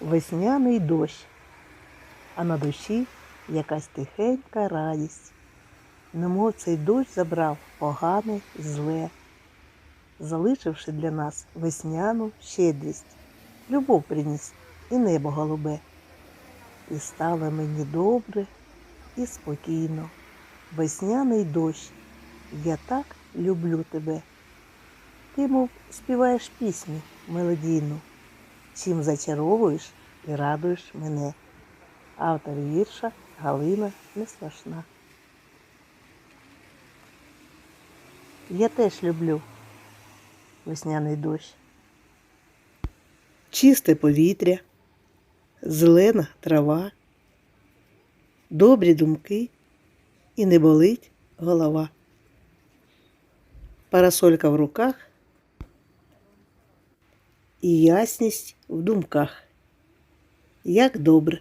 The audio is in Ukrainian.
весняний дощ, а на душі якась тихенька радість. Немов цей дощ забрав погане зле, залишивши для нас весняну щедрість, любов приніс і небо голубе. І стало мені добре і спокійно. Весняний дощ, я так люблю тебе. Ти, мов, співаєш пісню мелодійну, чим зачаровуєш і радуєш мене. Автор вірша Галина Несвашна. Я теж люблю весняний дощ. Чисте повітря, зелена трава, добрі думки і не болить голова. Парасолька в руках і ясність в думках. Як добре